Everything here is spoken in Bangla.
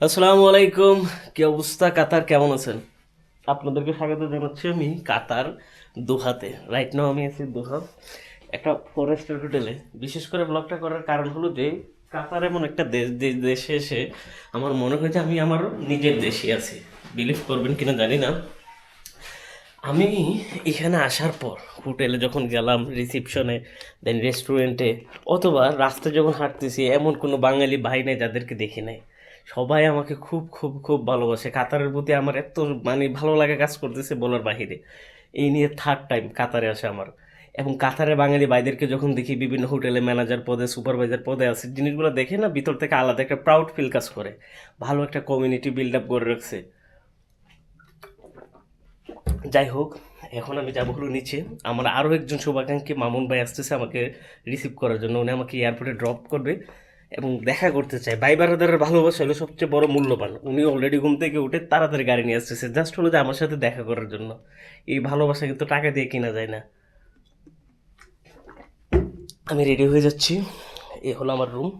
আসসালামু আলাইকুম। কি অবস্থা? কাতার কেমন আছেন? আপনাদেরকে স্বাগত জানাচ্ছি আমি কাতার দোহাতে। রাইট নাও আমি আছি দোহা, একটা ফরেস্টের হোটেলে বিশেষ করে ব্লগটা করার কারণ হলো যে, কাতার এমন একটা দেশ দেশে এসে আমার মনে হয় যে আমি আমার নিজের দেশে আছি। বিলিভ করবেন কিনা জানি না। আমি এখানে আসার পর হোটেলে যখন গেলাম রিসিপশনে দেন রেস্টুরেন্টে অথবা রাস্তায় যখন হাঁটতেছি, এমন কোনো বাঙালি ভাই নেই যাদেরকে দেখি নাই। সবাই আমাকে খুব খুব খুব ভালোবাসে। কাতারের প্রতি আমার এত মানে ভালো লাগা কাজ করতেছে বলার বাহিরে। এই নিয়ে থার্ড টাইম কাতারে আসে আমার। এবং কাতারে বাঙালি ভাইদেরকে যখন দেখি বিভিন্ন হোটেলে ম্যানেজার পদে সুপারভাইজার পদে আছে জিনিসগুলো দেখে না ভিতর থেকে আলাদা একটা প্রাউড ফিল কাজ করে। ভালো একটা কমিউনিটি বিল্ড আপ করে রাখছে। যাই হোক, এখন আমি যাব হলো নিচে। আমার আরও একজন শুভাকাঙ্ক্ষী মামুন ভাই আসতেছে আমাকে রিসিভ করার জন্য। উনি আমাকে এয়ারপোর্টে ড্রপ করবে। এবং দেখা করতে চাই ভাই বারাদারের ভালোবাসা হলো সবচেয়ে বড় মূল্যবান। উনি অলরেডি ঘুম থেকে উঠে তাড়াতাড়ি গাড়ি নিয়ে আসতেছে। জাস্ট হলো যে আমার সাথে দেখা করার জন্য। এই ভালোবাসা কিন্তু টাকা দিয়ে কেনা যায় না। আমি রেডি হয়ে যাচ্ছি। এ হলো আমার রুম